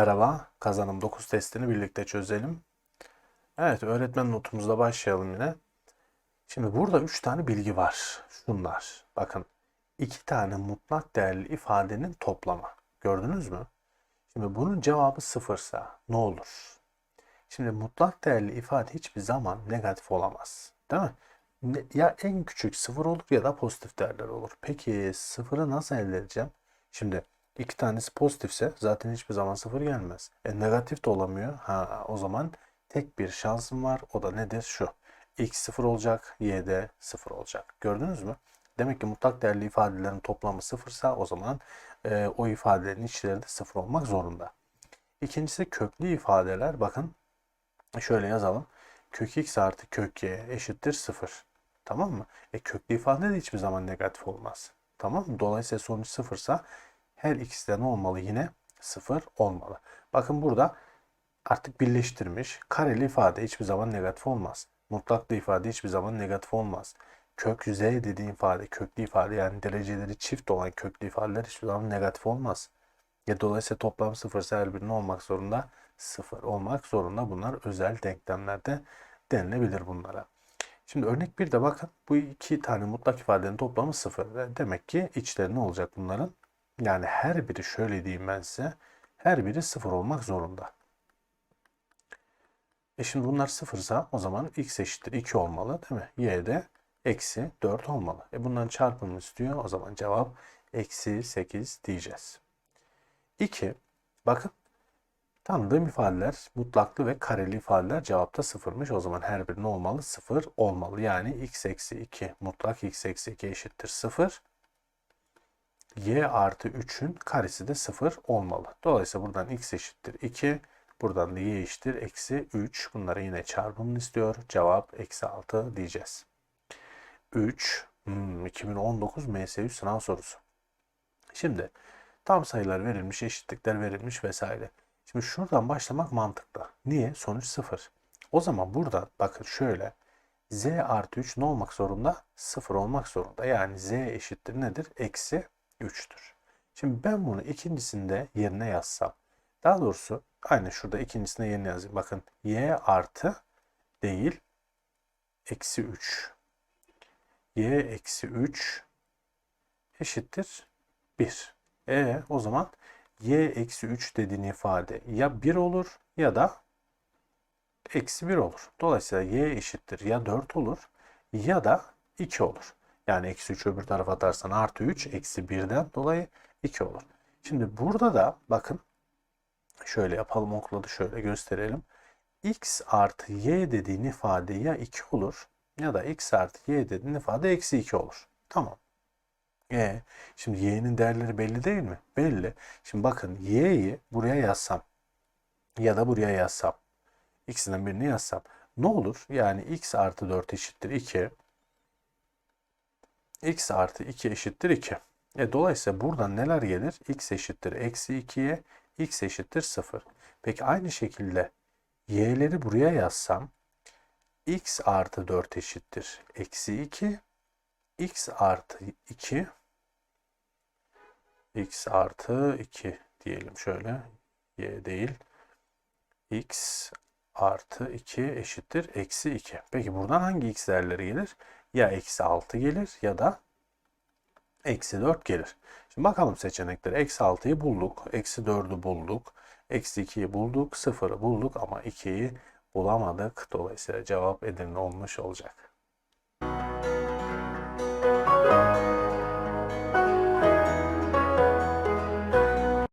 Merhaba, kazanım 9 testini birlikte çözelim. Evet, öğretmen notumuzla başlayalım yine. Şimdi burada 3 tane bilgi var. Şunlar. Bakın, 2 tane mutlak değerli ifadenin toplamı. Gördünüz mü? Şimdi bunun cevabı sıfırsa ne olur? Şimdi mutlak değerli ifade hiçbir zaman negatif olamaz. Değil mi? Ya en küçük sıfır olur ya da pozitif değerler olur. Peki sıfırı nasıl elde edeceğim? Şimdi iki tanesi pozitifse zaten hiçbir zaman sıfır gelmez. E, negatif de olamıyor. Ha, o zaman tek bir şansım var. O da nedir? Şu. X sıfır olacak, Y de sıfır olacak. Gördünüz mü? Demek ki mutlak değerli ifadelerin toplamı sıfırsa o zaman e, o ifadelerin içleri de sıfır olmak zorunda. İkincisi köklü ifadeler. Bakın Şöyle yazalım. Kök x artı kök y eşittir 0. Tamam mı? E köklü ifade de hiçbir zaman negatif olmaz. Tamam mı? Dolayısıyla sonuç sıfırsa her ikisi de ne olmalı yine? 0 olmalı. Bakın burada artık birleştirmiş. Kareli ifade hiçbir zaman negatif olmaz. Mutlaklı ifade hiçbir zaman negatif olmaz. Kök z dediğin ifade, köklü ifade yani dereceleri çift olan köklü ifadeler hiçbir zaman negatif olmaz. Ya dolayısıyla toplam sıfırsa her birinin olmak zorunda? Sıfır olmak zorunda. Bunlar özel denklemlerde denilebilir bunlara. Şimdi örnek bir de bakın bu iki tane mutlak ifadenin toplamı sıfır. Ve Demek ki içleri ne olacak bunların? Yani her biri şöyle diyeyim ben size. Her biri sıfır olmak zorunda. E şimdi bunlar sıfırsa o zaman x eşittir 2 olmalı değil mi? Y de eksi 4 olmalı. E bunların çarpımını istiyor. O zaman cevap eksi 8 diyeceğiz. 2. Bakın tanıdığım ifadeler mutlaklı ve kareli ifadeler cevapta sıfırmış. O zaman her biri ne olmalı? Sıfır olmalı. Yani x eksi 2 mutlak x eksi 2 eşittir 0. y artı 3'ün karesi de 0 olmalı. Dolayısıyla buradan x eşittir 2. Buradan da y eşittir eksi 3. Bunları yine çarpımını istiyor. Cevap eksi 6 diyeceğiz. 3. Hmm, 2019 MS100 sınav sorusu. Şimdi tam sayılar verilmiş, eşitlikler verilmiş vesaire. Şimdi şuradan başlamak mantıklı. Niye? Sonuç 0. O zaman burada bakın şöyle. Z artı 3 ne olmak zorunda? 0 olmak zorunda. Yani Z eşittir nedir? Eksi 3'tür. Şimdi ben bunu ikincisinde yerine yazsam. Daha doğrusu aynı şurada ikincisinde yerine yazayım. Bakın Y artı değil eksi 3. Y eksi 3 eşittir 1. E o zaman y eksi 3 dediğin ifade ya 1 olur ya da eksi 1 olur. Dolayısıyla y eşittir ya 4 olur ya da 2 olur. Yani eksi 3 öbür tarafa atarsan artı 3 eksi 1'den dolayı 2 olur. Şimdi burada da bakın şöyle yapalım okula da şöyle gösterelim. x artı y dediğin ifade ya 2 olur ya da x artı y dediğin ifade eksi 2 olur. Tamam. E, şimdi y'nin değerleri belli değil mi? Belli. Şimdi bakın y'yi buraya yazsam ya da buraya yazsam ikisinden birini yazsam ne olur? Yani x artı 4 eşittir 2 x artı 2 eşittir 2. E, dolayısıyla buradan neler gelir? x eşittir eksi 2'ye x eşittir 0. Peki aynı şekilde y'leri buraya yazsam x artı 4 eşittir eksi 2 x artı 2 x artı 2 diyelim şöyle y değil x artı 2 eşittir eksi 2. Peki buradan hangi x değerleri gelir? Ya eksi 6 gelir ya da eksi 4 gelir. Şimdi bakalım seçenekleri. Eksi 6'yı bulduk. Eksi 4'ü bulduk. Eksi 2'yi bulduk. 0'ı bulduk ama 2'yi bulamadık. Dolayısıyla cevap Edirne olmuş olacak.